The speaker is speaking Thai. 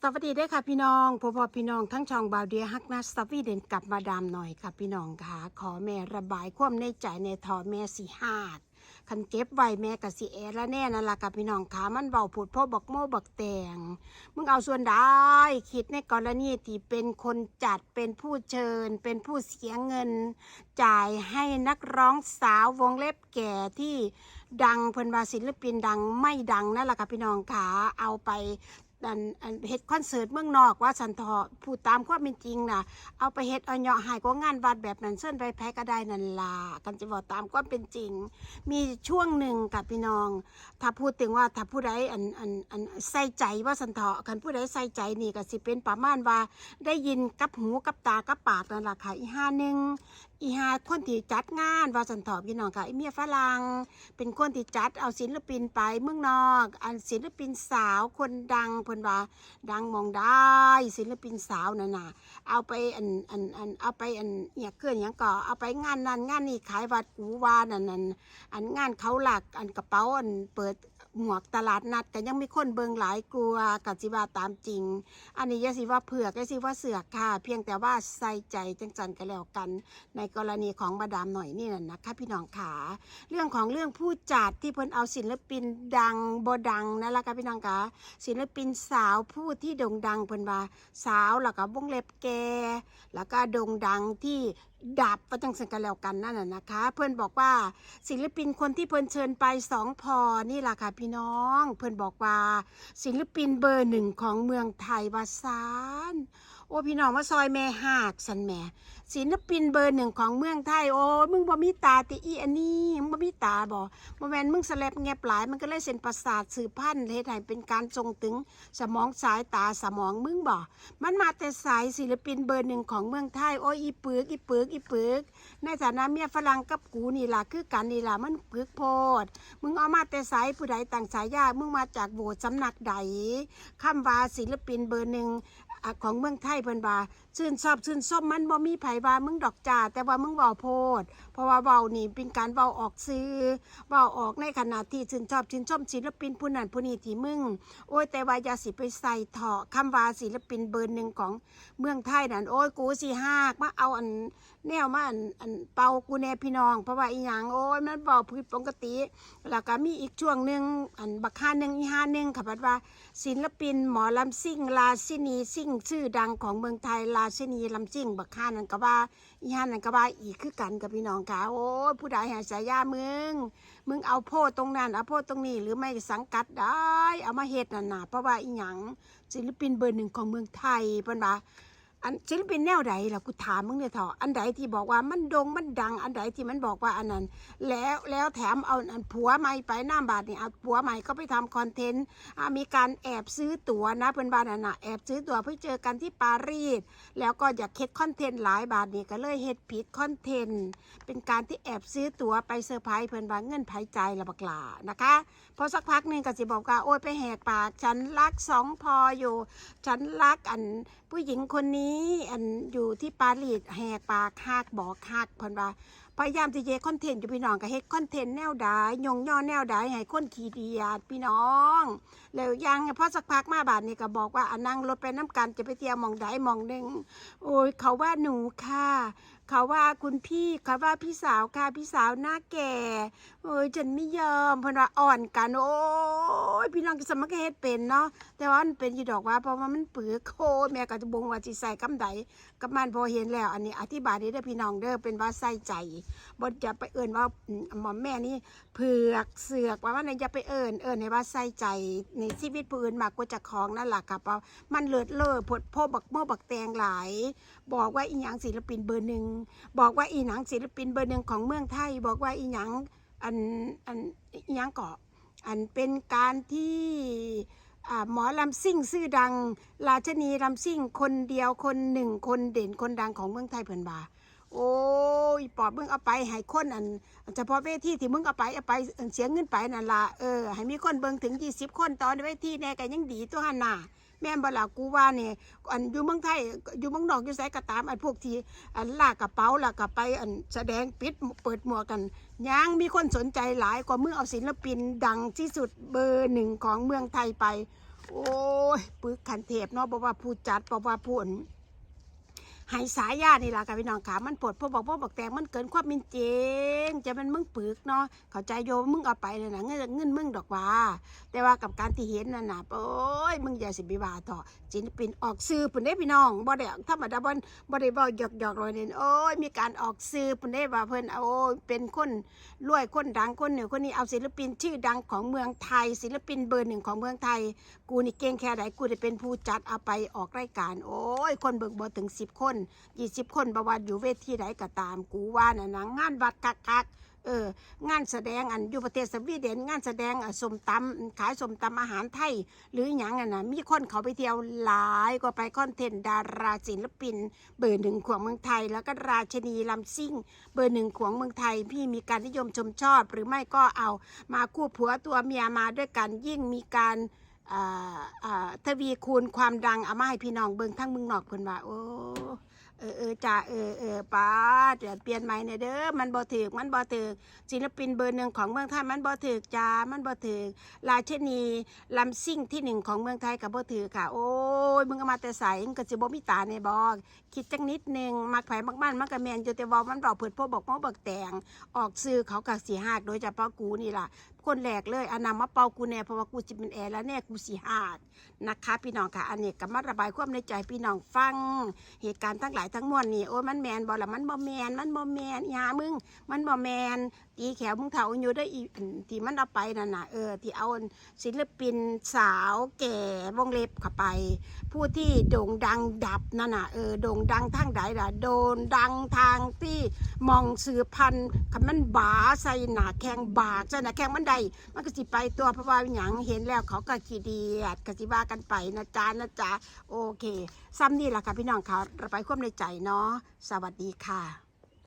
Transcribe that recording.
สวัสดีด้วยค่ะพี่น้องพ่อพ่อพี่น้องทั้งช่องบาวเดียฮักนัสวีเดนกลับมาดามหน่อยค่ะพี่น้องค่ะ ขอแม่ระบายความในใจในทอแม่สีหาดคันเก็บไว้แม่กับสีแอและแน่นั่นละค่ะพี่น้องค่ะมันเบาผุดพ่อบักโม่บักแตงมึงเอาส่วนได้คิดในกรณีที่เป็นคนจัดเป็นผู้เชิญ เป็นผู้เสียเงิน จ่ายให้นักร้องสาววงเล็บแก่ที่ดังเพิ่นว่าศิลปินดังไม่ดังนั่นแหละค่ะพี่น้องค่ะเอาไป อันอันเฮ็ดคอนเสิร์ตเมืองนอกว่าสันทอพูดตามความเป็นจริงนะเอาไปเฮ็ดเอาเหยาะหายก็งานวัดแบบนั้นเส้นไปแพ้ก็ได้นั่นล่ะกันจะบอกตามความเป็นจริง มีช่วงหนึ่งกับพี่น้อง ถ้าพูดถึงว่าถ้าผู้ใดอันอันอันใส่ใจว่าสันทอกันผู้ใดใส่ใจนี่ก็สิเป็นประมาณว่าได้ยินกับหูกับตากับปากนั่นล่ะค่ะอีห้าหนึ่ง อีหาคนที่จัดงานวาสันทอบพี่น้องค่ะอีเมียฝรั่งเป็นคนที่จัดเอาศิลปินไปเมืองนอก อันศิลปินสาวคนดังเพิ่นว่าดังมองได้ศิลปินสาวนั่นน่ะเอาไปอันอันอันเอาไปอันเนี่ยเกินหยังก่อเอาไปงานนั้นงานนี้ขายวัดกูวานั่นนั่นอันงานเขาหลักอันกระเป๋าอันเปิด หมวกตลาดนัดก็ยังมีคนเบิงหลายกลัวกับสิว่าตามจริง อันนี้อยาสิว่าเผือกอยาสิว่าเสือกค่ะ เพียงแต่ว่าใส่ใจจังจันกันแล้วกัน ในกรณีของมาดามหน่อยนี่นะนะคะพี่น้องขาเรื่องของเรื่องผู้จัดที่เพิ่นเอาศิลปินดังบดังนั่นละค่ะพี่น้องคะศิลปินสาวผู้ที่โด่งดังเพิ่นว่าสาวแล้วก็วงเล็บแกแล้วก็โด่งดังที่ ดับประจังสันกันแล้วกันนั่นน่ะนะคะ เพื่อนบอกว่าศิลปินคนที่เพื่อนเชิญไปสองพอนี่ล่ะค่ะพี่น้อง เพื่อนบอกว่าศิลปินเบอร์หนึ่งของเมืองไทยวาซาน โอ้พี่น้องว่าซอยแม่หากสันแม่ศิลปินเบอร์หนึ่งของเมืองไทย โอ้มึงบ่มีตาติอีอันนี้มึงบ่มีตาบ่บ่แมนมึงสแลบแงบหลาย มันก็เลยเส้นประสาทสืบพันธุ์เฮ็ดให้เป็นการทรงถึง สมองสายตาสมองมึงบ่มันมาแต่สายศิลปินเบอร์หนึ่งของเมืองไทย โอ้อีปึกอีปึกอีปึกในฐานะเมียฝรั่งกับกูนี่ล่ะคือกันนี่ล่ะมันปึกโพดมึงเอามาแต่สายผู้ใดต่างสายยามึงมาจากโบสถ์สำนักใดคำว่าศิลปินเบอร์หนึ่งของเมืองไทยเพิ่นว่าชื่นชอบชื่นชมมันบ่มีไผว่ามึงดอกจ่าแต่ว่ามึงเว้าโพด เพราะว่าเว้านี่เป็นการเว้าออกซื้อเว้าออกในขณะที่ชื่นชอบชื่นชมศิลปินผู้นั้นผู้นี้ที่มึง โอ้ยแต่ว่าอย่าสิไปใส่เถาะคำว่าศิลปินเบอร์หนึ่งของเมืองไทยนั่นโอ้ยกูสิหากมาเอาอันแนวมาอันอันเป่ากูแน่พี่น้อง เพราะว่าอีหยังโอ้ยมันเว้าผิดปกติ แล้วก็มีอีกช่วงหนึ่งอันบักค่าหนึ่งอีห้าหนึ่งค่ะพัดว่าศิลปินหมอลำซิ่งลาชินีซิ่งชื่อดังของเมืองไทยราชนีลำจิ้งบักค่านันก็ว่าอีห้านันกว่าอีกคือกันกับพี่น้องค่ะโอ้ผู้ใดหาสายามึง มึงเอาโพดตรงนั้นเอาโพดตรงนี้หรือไม่สังกัดได้ เอามาเฮ็ดนั่นน่ะเพราะว่าอีหยังศิลปินเบอร์หนึ่งของเมืองไทยเป็นว่า อันศิลปินแนวใดล่ะกูถามมึงเนี่ยเถอะอันใดที่บอกว่ามันโดงมันดัง อันใดที่มันบอกว่าอันนั้น แล้วแล้วแถมเอาอันผัวใหม่ไปหน้าบาทนี่เอาผัวใหม่ก็ไปทำคอนเทนต์มีการแอบซื้อตั๋วนะเพื่อนบ้านน่ะนะแอบซื้อตั๋วเพื่อเจอกันที่ปารีสแล้วก็อยากเฮ็ดคอนเทนต์หลายบาทนี่ก็เลยเฮ็ดผิดคอนเทนต์เป็นการที่แอบซื้อตั๋วไปเซอร์ไพรส์เพื่อนบ้านเงินไผใจละบักลานะคะพอสักพักหนึงก็สิบอกว่าโอ้ยไปแหกปากฉันรักสองพออยู่ ฉันรักอันผู้หญิงคนนี้อันอยู่ที่ปารีสแหกปากคากบอกคากเพิ่นว่า พยายามจะเฮ็ดคอนเทนต์อยู่พี่น้องก็เฮ็ดคอนเทนต์แนวใดยงย่อแนวใดให้คนขี้เดียดพี่น้องแล้วยังพอสักพักมาบาดนี้ก็บอกว่าอะนั่งรถไปน้ำกันจะไปเที่ยวมองใดมองหนึ่งโอ้ยเขาว่าหนูค่ะเขาว่าคุณพี่เขาว่าพี่สาวค่ะพี่สาวหน้าแก่โอ้ยฉันไม่ยอมเพนว่าอ่อนกันโอ้ยพี่น้องสมัครเฮ็ดเป็นเนาะแต่ว่ามันเป็นอยู่ดอกว่าเพราะว่ามันเปื้อโคแม่ก็จะบงว่าสิใส่กำใดกับมันพอเห็นแล้ว อันนี้อธิบายได้เด้อพี่น้องเด้อเป็นว่าใส่ใจบนจะไปเอิ่นว่าหมอมแม่นี่เผือกเสือกว่าว่าเนี่ยจะไปเอิ่นเอิ่นให้ว่าใส่ใจในชีวิตผู้อื่นมากกว่าเจะของนั่นแหละค่ะเพราะมันเลิศเล่อพดโพบักโม่บักแตงหลาย บอกว่าอีหยังศิลปินเบอร์หนึ่งบอกว่าอีหนังศิลปินเบอร์หนึ่งของเมืองไทย บอกว่าอีหยังอันอันอีหยังเกาะอันเป็นการที่หมอลำซิ่งชื่อดัง ราชนีลำซิ่งคนเดียวคนหนึ่งคนเด่นคนดังของเมืองไทยเพิ่นบา โอ้ยปอบมึงเอาไปให้คนอันเฉพาะเวทีที่มึงเอาไปเอาไปเสียงเงินไปนั่นละเออให้มีคนเบิ่งถึงยี่สิบคนตอนเวทีแน่ก็ยังดีตัวหันน่ะแม่นบ่ล่ะกูว่าเนี่ยอันอยู่เมืองไทยอยู่เมืองนอกอยู่ไสก็ตามอันพวกที่อันลากกระเป๋าลากกระไปอันแสดงปิดเปิดหมวกกันยังมีคนสนใจหลายกว่าเมึงเอาศิลปินดังที่สุดเบอร์หนึ่งของเมืองไทยไป โอ้ยปึกขันเทพเนาะบอกว่าผู้จัดบอกว่าผู้ หายสายญาตินี่ล่ะค่ะพี่น้องขามันปวดพวกบอกพวกบอกแตงมันเกินความเป็นจริงจะเป็นมึงปึกเนาะเข้าใจโยมึงเอาไปเลยนะเงินเงินมึงดอกว่า แต่ว่ากับการที่เห็นนั่นน่ะโอ้ยมึงอย่าสิบิบาต่อศิลปินออกซื้อปุ่นได้พี่น้องบ่ได้ธรรมดาบ่บ่ได้บ่หยอกหยอกเลยเนี่ยโอ้ยมีการออกซื้อปุ่นได้ว่าเพิ่นเอาโอ้ยเป็นคนรวยคนดังคนหนึ่งคนนี้เอาศิลปินชื่อดังของเมืองไทย ศิลปินเบอร์หนึ่งของเมืองไทย กูนี่เก่งแค่ไหนกูได้เป็นผู้จัดเอาไปออกรายการ โอ้ยคนเบิกบ่ถึงสิบคนยี่สิบคนบว่าอยู่เวทีไหนก็ตาม กูว่าน่ะนะงานวัดคักๆเอองานแสดงอันอยู่ประเทศสวีเดนงานแสดงอะสมตำขายสมตำอาหารไทย หรืออย่างอะนะมีคนเขาไปเที่ยวหลายก็ไปคอนเทนต์ดาราศิลปิน เบอร์หนึ่งของเมืองไทย แล้วก็ราชนีลำซิ่ง เบอร์หนึ่งของเมืองไทย พี่มีการนิยมชมชอบ หรือไม่ก็เอามาคู่ผัวตัวเมียมาด้วยกันยิ่งมีการอ่าอ่าทวีคูณความดังเอามาให้พี่น้องเบิงทั้งเมึงนอกเพิ่นว่าโอ้ ออเออจ้าเออเออป้าเดี๋ยวเปลี่ยนใหม่เนี่ยเด้อมันบ่ถึกมันบ่ถึกศิลปินเบอร์หนึ่งของเมืองไทยมันบ่ถึกจ้ามันบ่ถึกราชนีลำซิ่งที่หนึ่งของเมืองไทยกับบ่ถือค่ะ โอ้ยมึงก็มาแต่ใสมึงก็สิบ่มีตาในบอกคิดจักนิดหนึงมักไผมักมันมันก็แมนอยู่แต่ว่ามันบอกเผิดพวกบอกหมอบอกแตงออกซื้อเขาก็สิหากโดยเฉพาะกูนี่ล่ะ คนแรกเลยอานำมาเป่ากูแน่เพราะว่ากูจะเป็นแอร์แล้วแน่กูสีหาดนะคะ พี่น้องค่ะอันนี้ก็มาระบายความในใจพี่น้องฟัง เหตุการณ์ทั้งหลายทั้งมวลนี่โอ้ยมันแมนบอละมันบอแมนมันบอแมนยามึง มันบอแมนตีแขวมึงเถาอยู่ได้อีที่มันเอาไปนั่นน่ะเออที่เอาศิลปินสาวแก่วงเล็บเข้าไป ผู้ที่โด่งดังดับนั่นน่ะเออโด่งดังทางใดล่ะโด่งดังทางที่มองสื่อพันคันมันบาใส่หนาแข้งบาใส่หนาแข้งมันใดมันก็สิไปตัวเพราะว่าหยังเห็นแล้วเขาก็ขี้เดียดกสิว่ากันไปนะจ๊ะนะจ๊ะโอเคซ้ำนี่แหละค่ะพี่น้องค่ะระบายความในใจเนาะสวัสดีค่ะ